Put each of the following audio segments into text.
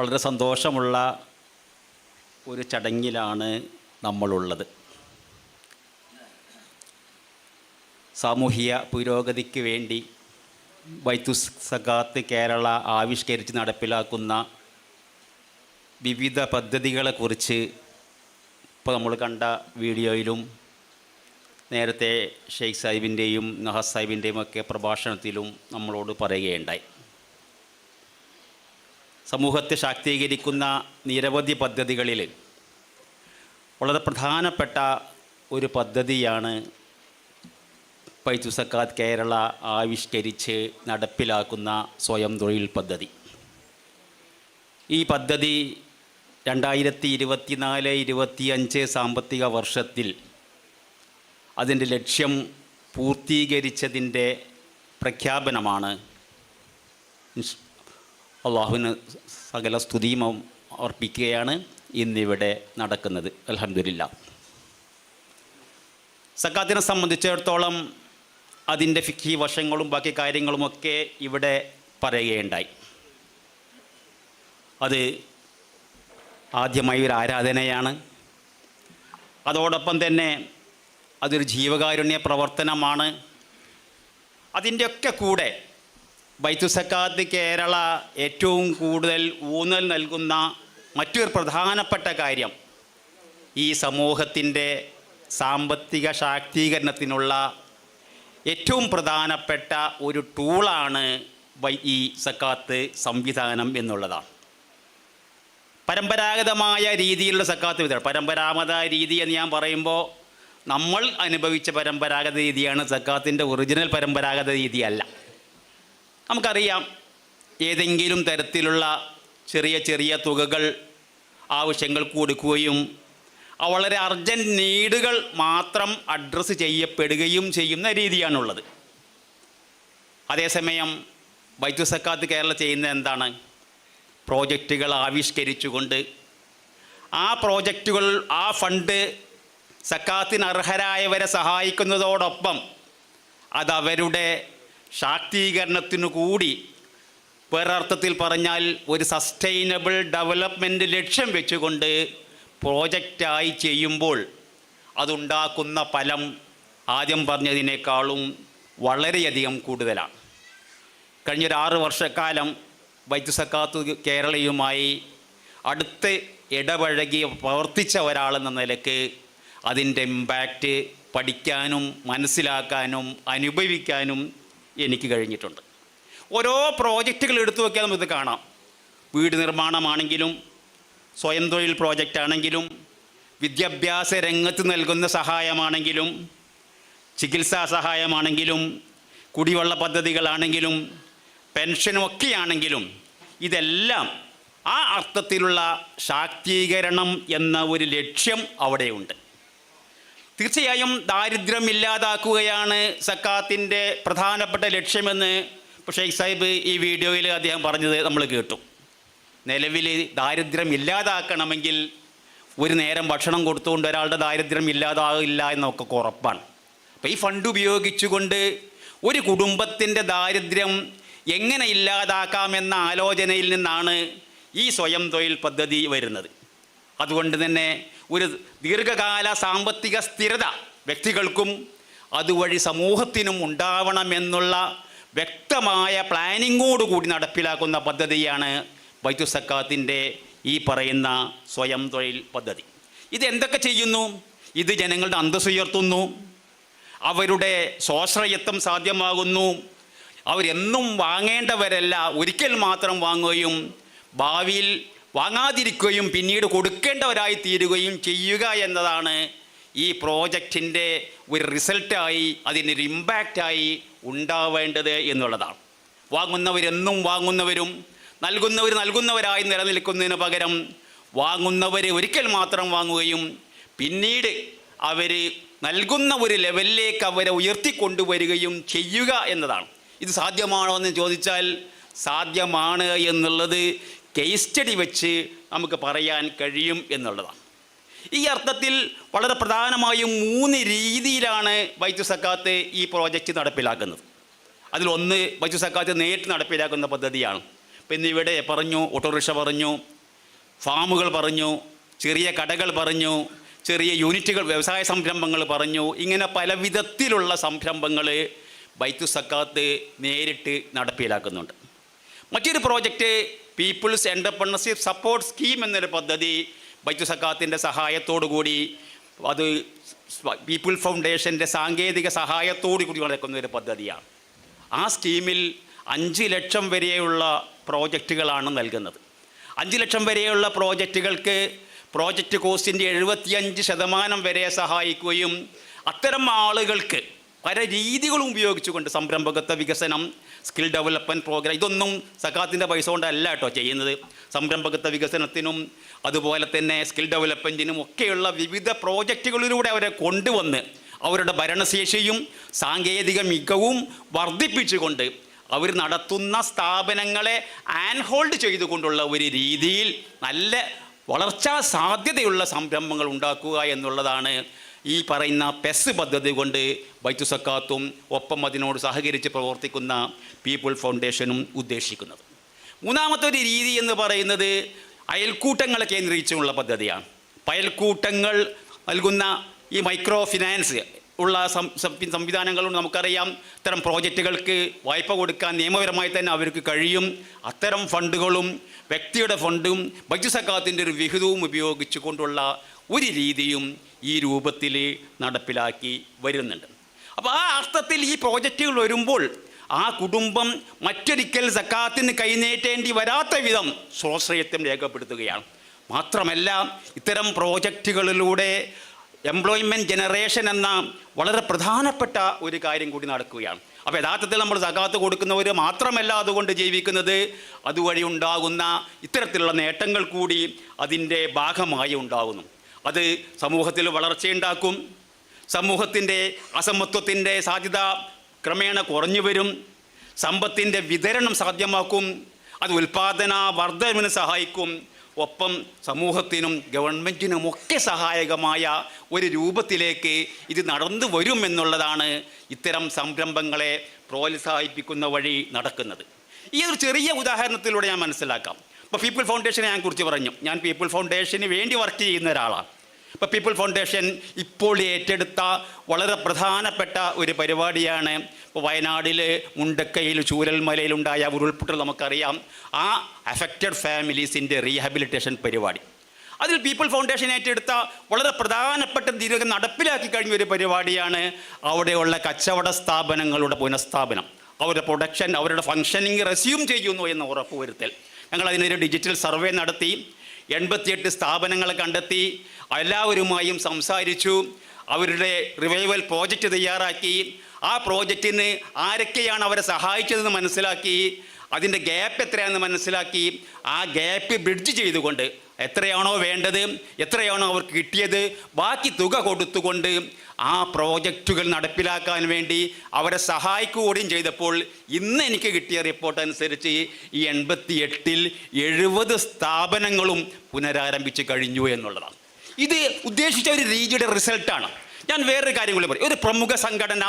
വളരെ സന്തോഷമുള്ള ഒരു ചടങ്ങിലാണ് നമ്മളുള്ളത്. സാമൂഹിക പുരോഗതിക്ക് വേണ്ടി വൈത്തു സഖാത്ത് കേരള ആവിഷ്കരിച്ച് നടപ്പിലാക്കുന്ന വിവിധ പദ്ധതികളെക്കുറിച്ച് ഇപ്പോൾ നമ്മൾ കണ്ട വീഡിയോയിലും നേരത്തെ ഷെയ്ഖ് സാഹിബിന്റെയും നഹസ് സാഹിബിന്റെയും ഒക്കെ പ്രഭാഷണത്തിലും നമ്മളോട് പറയുകയുണ്ടായി. സമൂഹത്തെ ശാക്തീകരിക്കുന്ന നിരവധി പദ്ധതികളിൽ വളരെ പ്രധാനപ്പെട്ട ഒരു പദ്ധതിയാണ് പൈത്തു സക്കാത്ത് കേരള ആവിഷ്കരിച്ച് നടപ്പിലാക്കുന്ന സ്വയം തൊഴിൽ പദ്ധതി. ഈ പദ്ധതി രണ്ടായിരത്തി ഇരുപത്തിനാല് ഇരുപത്തിയഞ്ച് സാമ്പത്തിക വർഷത്തിൽ അതിന്റെ ലക്ഷ്യം പൂർത്തീകരിച്ചതിന്റെ പ്രഖ്യാപനമാണ് അള്ളാഹുവിന് സകല സ്തുതിയും അർപ്പിക്കുകയാണ് ഇന്നിവിടെ നടക്കുന്നത്. അലഹമില്ല സക്കാത്തിനെ സംബന്ധിച്ചിടത്തോളം അതിന്റെ ഫിക്കി വശങ്ങളും ബാക്കി കാര്യങ്ങളുമൊക്കെ ഇവിടെ പറയുകയുണ്ടായി. അത് ആദ്യമായി ഒരു ആരാധനയാണ്. അതോടൊപ്പം തന്നെ അതൊരു ജീവകാരുണ്യ പ്രവർത്തനമാണ്. അതിന്റെയൊക്കെ കൂടെ ബൈത്തു സക്കാത്ത് കേരള ഏറ്റവും കൂടുതൽ ഊന്നൽ നൽകുന്ന മറ്റൊരു പ്രധാനപ്പെട്ട കാര്യം ഈ സമൂഹത്തിന്റെ സാമ്പത്തിക ശാക്തീകരണത്തിനുള്ള ഏറ്റവും പ്രധാനപ്പെട്ട ഒരു ടൂളാണ് ഈ സക്കാത്ത് സംവിധാനം എന്നുള്ളതാണ്. പരമ്പരാഗതമായ രീതിയിലുള്ള സക്കാത്ത് വിതരണം പരമ്പരാഗത രീതി എന്ന് ഞാൻ പറയുമ്പോൾ നമ്മൾ അനുഭവിച്ച പരമ്പരാഗത രീതിയാണ് സക്കാത്തിന്റെ ഒറിജിനൽ പരമ്പരാഗത രീതിയല്ല. നമുക്കറിയാം ഏതെങ്കിലും തരത്തിലുള്ള ചെറിയ ചെറിയ തുകകൾ ആവശ്യങ്ങൾ കൊടുക്കുകയും വളരെ അർജന്റ് നീഡുകൾ മാത്രം അഡ്രസ്സ് ചെയ്യപ്പെടുകയും ചെയ്യുന്ന രീതിയാണുള്ളത്. അതേസമയം വൈദ്യു സക്കാത്ത് കേരള ചെയ്യുന്ന എന്താണ്? പ്രോജക്റ്റുകൾ ആവിഷ്കരിച്ചുകൊണ്ട് ആ പ്രോജക്റ്റുകൾ ആ ഫണ്ട് സക്കാത്തിന് അർഹരായവരെ സഹായിക്കുന്നതോടൊപ്പം അതവരുടെ ശാക്തീകരണത്തിനു കൂടി വേറർത്ഥത്തിൽ പറഞ്ഞാൽ ഒരു സസ്റ്റൈനബിൾ ഡെവലപ്മെന്റ് ലക്ഷ്യം വെച്ചുകൊണ്ട് പ്രോജക്റ്റായി ചെയ്യുമ്പോൾ അതുണ്ടാക്കുന്ന ഫലം ആദ്യം പറഞ്ഞതിനേക്കാളും വളരെയധികം കൂടുതലാണ്. കഴിഞ്ഞൊരു ആറ് വർഷക്കാലം വൈദ്യുസക്കാത്ത കേരളയുമായി അടുത്ത് ഇടപഴകി പ്രവർത്തിച്ച ഒരാളെന്ന നിലയ്ക്ക് അതിന്റെ ഇമ്പാക്റ്റ് പഠിക്കാനും മനസ്സിലാക്കാനും അനുഭവിക്കാനും എനിക്ക് കഴിഞ്ഞിട്ടുണ്ട്. ഓരോ പ്രോജക്റ്റുകൾ എടുത്തു നോക്കിയാൽ നമുക്ക് കാണാം. വീട് നിർമ്മാണമാണെങ്കിലും സ്വയം തൊഴിൽ പ്രോജക്റ്റ് ആണെങ്കിലും വിദ്യാഭ്യാസ രംഗത്ത് നൽകുന്ന സഹായമാണെങ്കിലും ചികിത്സാ സഹായമാണെങ്കിലും കുടിവെള്ള പദ്ധതികളാണെങ്കിലും പെൻഷനും ഒക്കെയാണെങ്കിലും ഇതെല്ലാം ആ അർത്ഥത്തിലുള്ള ശാക്തീകരണം എന്ന ഒരു ലക്ഷ്യം അവിടെയുണ്ട്. തീർച്ചയായും ദാരിദ്ര്യം ഇല്ലാതാക്കുകയാണ് സക്കാത്തിന്റെ പ്രധാനപ്പെട്ട ലക്ഷ്യമെന്ന് ഷെയ്ഖ് സാഹിബ് ഈ വീഡിയോയിൽ അദ്ദേഹം പറഞ്ഞത് നമ്മൾ കേട്ടു. നിലവിൽ ദാരിദ്ര്യം ഇല്ലാതാക്കണമെങ്കിൽ ഒരു നേരം ഭക്ഷണം കൊടുത്തുകൊണ്ട് ഒരാളുടെ ദാരിദ്ര്യം ഇല്ലാതാകില്ല എന്നൊക്കെ ഉറപ്പാണ്. അപ്പോൾ ഈ ഫണ്ട് ഉപയോഗിച്ചുകൊണ്ട് ഒരു കുടുംബത്തിന്റെ ദാരിദ്ര്യം എങ്ങനെ ഇല്ലാതാക്കാമെന്ന ആലോചനയിൽ നിന്നാണ് ഈ സ്വയം തൊഴിൽ പദ്ധതി വരുന്നത്. അതുകൊണ്ട് തന്നെ ഒരു ദീർഘകാല സാമ്പത്തിക സ്ഥിരത വ്യക്തികൾക്കും അതുവഴി സമൂഹത്തിനും ഉണ്ടാവണമെന്നുള്ള വ്യക്തമായ പ്ലാനിങ്ങോടുകൂടി നടപ്പിലാക്കുന്ന പദ്ധതിയാണ് വൈദ്യു സക്കാത്തിന്റെ ഈ പറയുന്ന സ്വയം തൊഴിൽ പദ്ധതി. ഇത് എന്തൊക്കെ ചെയ്യുന്നു? ഇത് ജനങ്ങളുടെ അന്തസ് ഉയർത്തുന്നു. അവരുടെ സ്വാശ്രയത്വം സാധ്യമാകുന്നു. അവരെന്നും വാങ്ങേണ്ടവരല്ല. ഒരിക്കൽ മാത്രം വാങ്ങുകയും ഭാവിയിൽ വാങ്ങാതിരിക്കുകയും പിന്നീട് കൊടുക്കേണ്ടവരായി തീരുകയും ചെയ്യുക എന്നതാണ് ഈ പ്രോജക്റ്റിന്റെ ഒരു റിസൾട്ടായി അതിനൊരു ഇമ്പാക്റ്റായി ഉണ്ടാവേണ്ടത് എന്നുള്ളതാണ്. വാങ്ങുന്നവരെന്നും വാങ്ങുന്നവരും നൽകുന്നവർ നൽകുന്നവരായി നിലനിൽക്കുന്നതിന് പകരം വാങ്ങുന്നവർ ഒരിക്കൽ മാത്രം വാങ്ങുകയും പിന്നീട് അവർ നൽകുന്ന ഒരു ലെവലിലേക്ക് അവരെ ഉയർത്തിക്കൊണ്ടുവരികയും ചെയ്യുക എന്നതാണ്. ഇത് സാധ്യമാണോ എന്ന് ചോദിച്ചാൽ സാധ്യമാണ് എന്നുള്ളത് കേസ് സ്റ്റഡി വെച്ച് നമുക്ക് പറയാൻ കഴിയും എന്നുള്ളതാണ്. ഈ അർത്ഥത്തിൽ വളരെ പ്രധാനമായും മൂന്ന് രീതിയിലാണ് വൈദ്യു സക്കാത്ത് ഈ പ്രോജക്റ്റ് നടപ്പിലാക്കുന്നത്. അതിലൊന്ന് വൈദ്യു സക്കാത്ത് നേരിട്ട് നടപ്പിലാക്കുന്ന പദ്ധതിയാണ്. പിന്നെ ഇവിടെ പറഞ്ഞു ഓട്ടോറിക്ഷ പറഞ്ഞു ഫാമുകൾ പറഞ്ഞു ചെറിയ കടകൾ പറഞ്ഞു ചെറിയ യൂണിറ്റുകൾ വ്യവസായ സംരംഭങ്ങൾ പറഞ്ഞു ഇങ്ങനെ പല വിധത്തിലുള്ള സംരംഭങ്ങൾ ബൈത്തു സക്കാത്ത് നേരിട്ട് നടപ്പിലാക്കുന്നുണ്ട്. മറ്റൊരു project people's entrepreneurship support scheme എന്നൊരു പദ്ധതി ബൈത്തു സക്കാത്തിന്റെ കൂടി അത് പീപ്പിൾ ഫൗണ്ടേഷന്റെ സാങ്കേതിക സഹായത്തോടു കൂടി നടക്കുന്ന ഒരു പദ്ധതിയാണ്. ആ സ്കീമിൽ അഞ്ച് ലക്ഷം വരെയുള്ള പ്രോജക്റ്റുകളാണ് നൽകുന്നത്. അഞ്ച് ലക്ഷം വരെയുള്ള പ്രോജക്റ്റുകൾക്ക് പ്രോജക്റ്റ് കോസ്റ്റിന്റെ എഴുപത്തിയഞ്ച് ശതമാനം വരെ സഹായിക്കുകയും അത്തരം ആളുകൾക്ക് പല രീതികളും ഉപയോഗിച്ചുകൊണ്ട് സംരംഭകത്വ വികസനം സ്കിൽ ഡെവലപ്മെന്റ് പ്രോഗ്രാം ഇതൊന്നും സക്കാത്തിന്റെ പൈസ കൊണ്ടല്ല കേട്ടോ ചെയ്യുന്നത്. സംരംഭകത്വ വികസനത്തിനും അതുപോലെ തന്നെ സ്കിൽ ഡെവലപ്മെന്റിനും ഒക്കെയുള്ള വിവിധ പ്രോജക്റ്റുകളിലൂടെ അവരെ കൊണ്ടുവന്ന് അവരുടെ ഭരണശേഷിയും സാങ്കേതിക മികവും വർദ്ധിപ്പിച്ചുകൊണ്ട് അവർ നടത്തുന്ന സ്ഥാപനങ്ങളെ ആൻഹോൾഡ് ചെയ്തുകൊണ്ടുള്ള ഒരു രീതിയിൽ നല്ല വളർച്ചാ സാധ്യതയുള്ള സംരംഭങ്ങൾ ഉണ്ടാക്കുക എന്നുള്ളതാണ് ഈ പറയുന്ന പെസ് പദ്ധതി കൊണ്ട് ബൈത്തു സക്കാത്തും ഒപ്പം അതിനോട് സഹകരിച്ച് പ്രവർത്തിക്കുന്ന പീപ്പിൾ ഫൗണ്ടേഷനും ഉദ്ദേശിക്കുന്നത്. മൂന്നാമത്തെ ഒരു രീതി എന്ന് പറയുന്നത് അയൽക്കൂട്ടങ്ങളെ കേന്ദ്രീകരിച്ചുള്ള പദ്ധതിയാണ്. അയൽക്കൂട്ടങ്ങൾ നൽകുന്ന ഈ മൈക്രോ ഫിനാൻസ് ഉള്ള സംവിധാനങ്ങളും നമുക്കറിയാം. ഇത്തരം പ്രോജക്റ്റുകൾക്ക് വായ്പ കൊടുക്കാൻ നിയമപരമായി തന്നെ അവർക്ക് കഴിയും. അത്തരം ഫണ്ടുകളും വ്യക്തിയുടെ ഫണ്ടും ബജറ്റ് സക്കാത്തിന്റെ ഒരു വിഹിതവും ഉപയോഗിച്ചുകൊണ്ടുള്ള ഒരു രീതിയും ഈ രൂപത്തിൽ നടപ്പിലാക്കി വരുന്നുണ്ട്. അപ്പോൾ ആ അർത്ഥത്തിൽ ഈ പ്രോജക്റ്റുകൾ വരുമ്പോൾ ആ കുടുംബം മറ്റൊരിക്കൽ സക്കാത്തിന് കൈനീട്ടേണ്ടി വരാത്ത വിധം സ്വാശ്രയത്വം രേഖപ്പെടുത്തുകയാണ്. മാത്രമല്ല ഇത്തരം പ്രോജക്റ്റുകളിലൂടെ എംപ്ലോയ്മെന്റ് ജനറേഷൻ എന്ന വളരെ പ്രധാനപ്പെട്ട ഒരു കാര്യം കൂടി നടക്കുകയാണ്. അപ്പോൾ യഥാർത്ഥത്തിൽ നമ്മൾ സകാത്ത് കൊടുക്കുന്നവർ മാത്രമല്ല അതുകൊണ്ട് ജീവിക്കുന്നത് അതുവഴി ഉണ്ടാകുന്ന ഇത്തരത്തിലുള്ള നേട്ടങ്ങൾ കൂടി അതിന്റെ ഭാഗമായി ഉണ്ടാകുന്നു. അത് സമൂഹത്തിൽ വളർച്ചയുണ്ടാക്കും സമൂഹത്തിന്റെ അസമത്വത്തിന്റെ സാധ്യത ക്രമേണ കുറഞ്ഞു വരും. സമ്പത്തിന്റെ വിതരണം സാധ്യമാക്കും. അത് ഉൽപാദന വർധനവിന് സഹായിക്കും. ഒപ്പം സമൂഹത്തിനും ഗവൺമെന്റിനും ഒക്കെ സഹായകമായ ഒരു രൂപത്തിലേക്ക് ഇത് നടന്നു വരും എന്നുള്ളതാണ് ഇത്തരം സംരംഭങ്ങളെ പ്രോത്സാഹിപ്പിക്കുന്ന വഴി നടക്കുന്നത്. ഈ ഒരു ചെറിയ ഉദാഹരണത്തിലൂടെ ഞാൻ മനസ്സിലാക്കാം. ഇപ്പോൾ പീപ്പിൾ ഫൗണ്ടേഷനെ ഞാൻ കുറിച്ച് പറഞ്ഞു. ഞാൻ പീപ്പിൾ ഫൗണ്ടേഷന് വേണ്ടി വർക്ക് ചെയ്യുന്ന ഒരാളാണ്. ഇപ്പോൾ പീപ്പിൾ ഫൗണ്ടേഷൻ ഇപ്പോൾ ഏറ്റെടുത്ത വളരെ പ്രധാനപ്പെട്ട ഒരു പരിപാടിയാണ്. ഇപ്പോൾ വയനാടിൽ മുണ്ടക്കയിൽ ചൂരൽമലയിലുണ്ടായ ഉരുൾപൊട്ടൽ നമുക്കറിയാം. ആ അഫക്റ്റഡ് ഫാമിലീസിന്റെ റീഹാബിലിറ്റേഷൻ പരിപാടി. അതിൽ പീപ്പിൾ ഫൗണ്ടേഷൻ ഏറ്റെടുത്ത വളരെ പ്രധാനപ്പെട്ട ദീർഘ നടപ്പിലാക്കി കഴിഞ്ഞ ഒരു പരിപാടിയാണ് അവിടെയുള്ള കച്ചവട സ്ഥാപനങ്ങളുടെ പുനഃസ്ഥാപനം. അവരുടെ പ്രൊഡക്ഷൻ അവരുടെ ഫങ്ഷനിങ് റെസ്യൂം ചെയ്യുന്നു എന്ന് ഉറപ്പുവരുത്തൽ. ഞങ്ങൾ അതിനൊരു ഡിജിറ്റൽ സർവേ നടത്തി. എൺപത്തിയെട്ട് സ്ഥാപനങ്ങൾ കണ്ടെത്തി. എല്ലാവരുമായും സംസാരിച്ചു. അവരുടെ റിവൈവൽ പ്രോജക്റ്റ് തയ്യാറാക്കി. ആ പ്രോജക്റ്റിന് ആരൊക്കെയാണ് അവരെ സഹായിച്ചതെന്ന് മനസ്സിലാക്കി. അതിന്റെ ഗ്യാപ്പ് എത്രയാണെന്ന് മനസ്സിലാക്കി. ആ ഗ്യാപ്പ് ബ്രിഡ്ജ് ചെയ്തുകൊണ്ട് എത്രയാണോ വേണ്ടത് എത്രയാണോ അവർക്ക് കിട്ടിയത് ബാക്കി തുക കൊടുത്തുകൊണ്ട് ആ പ്രോജക്റ്റുകൾ നടപ്പിലാക്കാൻ വേണ്ടി അവരെ സഹായിക്കുകയും ചെയ്തപ്പോൾ ഇന്ന് എനിക്ക് കിട്ടിയ റിപ്പോർട്ട് അനുസരിച്ച് ഈ എൺപത്തി എട്ടിൽ എഴുപത് സ്ഥാപനങ്ങളും പുനരാരംഭിച്ച് കഴിഞ്ഞു എന്നുള്ളതാണ്. ഇത് ഉദ്ദേശിച്ച ഒരു രീതിയുടെ റിസൾട്ടാണ് ഞാൻ വേറൊരു കാര്യം കൂടി പറയും. ഒരു പ്രമുഖ സംഘടന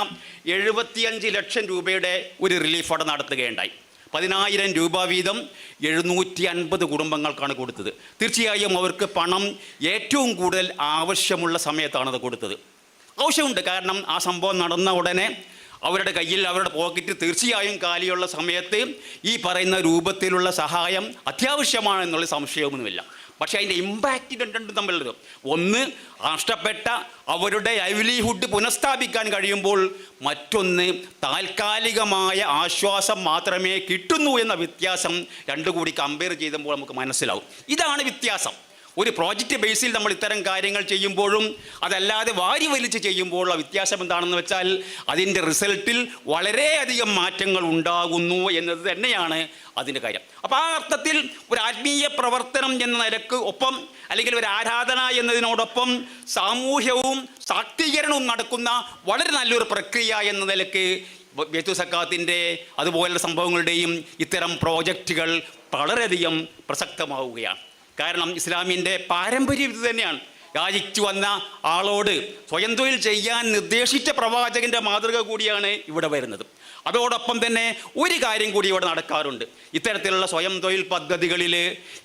എഴുപത്തിയഞ്ച് ലക്ഷം രൂപയുടെ ഒരു റിലീഫ് ഫണ്ട് നടത്തുകയുണ്ടായി. പതിനായിരം രൂപ വീതം എഴുന്നൂറ്റി അൻപത് കുടുംബങ്ങൾക്കാണ് കൊടുത്തത്. തീർച്ചയായും അവർക്ക് പണം ഏറ്റവും കൂടുതൽ ആവശ്യമുള്ള സമയത്താണ് അത് കൊടുത്തത്. ആവശ്യമുണ്ട്. കാരണം ആ സംഭവം നടന്ന ഉടനെ അവരുടെ കയ്യിൽ അവരുടെ പോക്കറ്റ് തീർച്ചയായും കാലിയുള്ള സമയത്ത് ഈ പറയുന്ന രൂപത്തിലുള്ള സഹായം അത്യാവശ്യമാണെന്നുള്ള സംശയമൊന്നുമില്ല. പക്ഷേ അതിന്റെ ഇമ്പാക്റ്റ് രണ്ടും തമ്മിലുള്ളത് ഒന്ന് നഷ്ടപ്പെട്ട അവരുടെ ലൈവ്ലിഹുഡ് പുനഃസ്ഥാപിക്കാൻ കഴിയുമ്പോൾ മറ്റൊന്ന് താൽക്കാലികമായ ആശ്വാസം മാത്രമേ കിട്ടുന്നു എന്ന വ്യത്യാസം രണ്ടു കൂടി കമ്പയർ ചെയ്തപ്പോൾ നമുക്ക് മനസ്സിലാവും. ഇതാണ് വ്യത്യാസം. ഒരു പ്രോജക്റ്റ് ബേസിൽ നമ്മൾ ഇത്തരം കാര്യങ്ങൾ ചെയ്യുമ്പോഴും അതല്ലാതെ വാരി വലിച്ച് ചെയ്യുമ്പോഴുള്ള വ്യത്യാസം എന്താണെന്ന് വെച്ചാൽ അതിന്റെ റിസൾട്ടിൽ വളരെയധികം മാറ്റങ്ങൾ ഉണ്ടാകുന്നു എന്നത് തന്നെയാണ് അതിന്റെ കാര്യം. അപ്പോൾ ആ അർത്ഥത്തിൽ ഒരു ആത്മീയ പ്രവർത്തനം എന്ന നിലയ്ക്ക് ഒപ്പം അല്ലെങ്കിൽ ഒരു ആരാധന എന്നതിനോടൊപ്പം സാമൂഹ്യവും ശാക്തീകരണവും നടക്കുന്ന വളരെ നല്ലൊരു പ്രക്രിയ എന്ന നിലയ്ക്ക് ബേത്തു സക്കാത്തിന്റെ അതുപോലുള്ള സംഭവങ്ങളുടെയും ഇത്തരം പ്രോജക്റ്റുകൾ വളരെയധികം പ്രസക്തമാവുകയാണ്. കാരണം ഇസ്ലാമിന്റെ പാരമ്പര്യം ഇത് തന്നെയാണ്. യാചിച്ചു വന്ന ആളോട് സ്വയം തൊഴിൽ ചെയ്യാൻ നിർദ്ദേശിച്ച പ്രവാചകന്റെ മാതൃക കൂടിയാണ് ഇവിടെ വരുന്നത്. അതോടൊപ്പം തന്നെ ഒരു കാര്യം കൂടി ഇവിടെ നടക്കാറുണ്ട്. ഇത്തരത്തിലുള്ള സ്വയം തൊഴിൽ പദ്ധതികളിൽ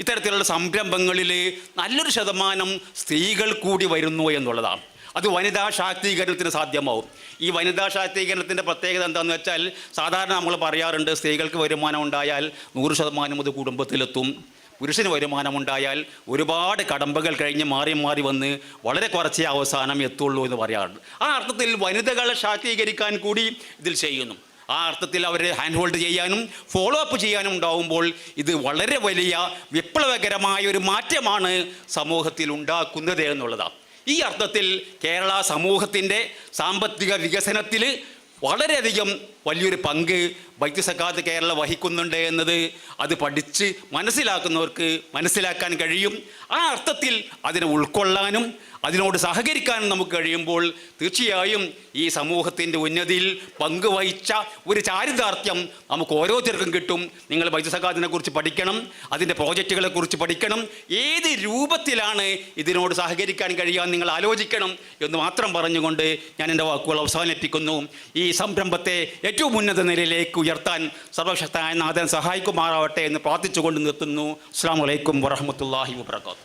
ഇത്തരത്തിലുള്ള സംരംഭങ്ങളിൽ നല്ലൊരു ശതമാനം സ്ത്രീകൾ കൂടി വരുന്നു എന്നുള്ളതാണ്. അത് വനിതാ ശാക്തീകരണത്തിന് സാധ്യമാവും. ഈ വനിതാ ശാക്തീകരണത്തിന്റെ പ്രത്യേകത എന്താണെന്ന് വെച്ചാൽ സാധാരണ നമ്മൾ പറയാറുണ്ട് സ്ത്രീകൾക്ക് വരുമാനം ഉണ്ടായാൽ നൂറ് ശതമാനം അത് കുടുംബത്തിലെത്തും. പുരുഷന് വരുമാനമുണ്ടായാൽ ഒരുപാട് കടമ്പകൾ കഴിഞ്ഞ് മാറി മാറി വന്ന് വളരെ കുറച്ചേ അവസാനം എത്തുള്ളൂ എന്ന് പറയാറുണ്ട്. ആ അർത്ഥത്തിൽ വനിതകളെ ശാക്തീകരിക്കാൻ കൂടി ഇതിൽ ചെയ്യുന്നു. ആ അർത്ഥത്തിൽ അവരെ ഹാൻഡ് ഹോൾഡ് ചെയ്യാനും ഫോളോ അപ്പ് ചെയ്യാനും ഉണ്ടാവുമ്പോൾ ഇത് വളരെ വലിയ വിപ്ലവകരമായ ഒരു മാറ്റമാണ് സമൂഹത്തിൽ ഉണ്ടാക്കുന്നത് എന്നുള്ളതാണ്. ഈ അർത്ഥത്തിൽ കേരള സമൂഹത്തിന്റെ സാമ്പത്തിക വികസനത്തിൽ വളരെയധികം വലിയൊരു പങ്ക് വൈദ്യസക്കാത്ത് കേരള വഹിക്കുന്നുണ്ട് എന്നത് അത് പഠിച്ച് മനസ്സിലാക്കുന്നവർക്ക് മനസ്സിലാക്കാൻ കഴിയും. ആ അർത്ഥത്തിൽ അതിനെ ഉൾക്കൊള്ളാനും അതിനോട് സഹകരിക്കാനും നമുക്ക് കഴിയുമ്പോൾ തീർച്ചയായും ഈ സമൂഹത്തിന്റെ ഉന്നതിയിൽ പങ്കുവഹിച്ച ഒരു ചാരിതാർത്ഥ്യം നമുക്ക് ഓരോരുത്തർക്കും കിട്ടും. നിങ്ങൾ വൈദ്യസക്കാത്തിനെ കുറിച്ച് പഠിക്കണം അതിന്റെ പ്രോജക്റ്റുകളെ കുറിച്ച് പഠിക്കണം ഏത് രൂപത്തിലാണ് ഇതിനോട് സഹകരിക്കാൻ കഴിയാൻ നിങ്ങൾ ആലോചിക്കണം എന്ന് മാത്രം പറഞ്ഞുകൊണ്ട് ഞാൻ എന്റെ വാക്കുകൾ അവസാനിപ്പിക്കുന്നു. ഈ സംരംഭത്തെ ഏറ്റവും ഉന്നത നിലയിലേക്ക് ഉയർത്താൻ സർവശക്തനായ നാഥൻ സഹായിക്കുമാറാവട്ടെ എന്ന് പ്രാർത്ഥിച്ചുകൊണ്ട് നിർത്തുന്നു. അസ്സാം വലൈക്കും വറഹമത്തല്ലാഹി വാത്തു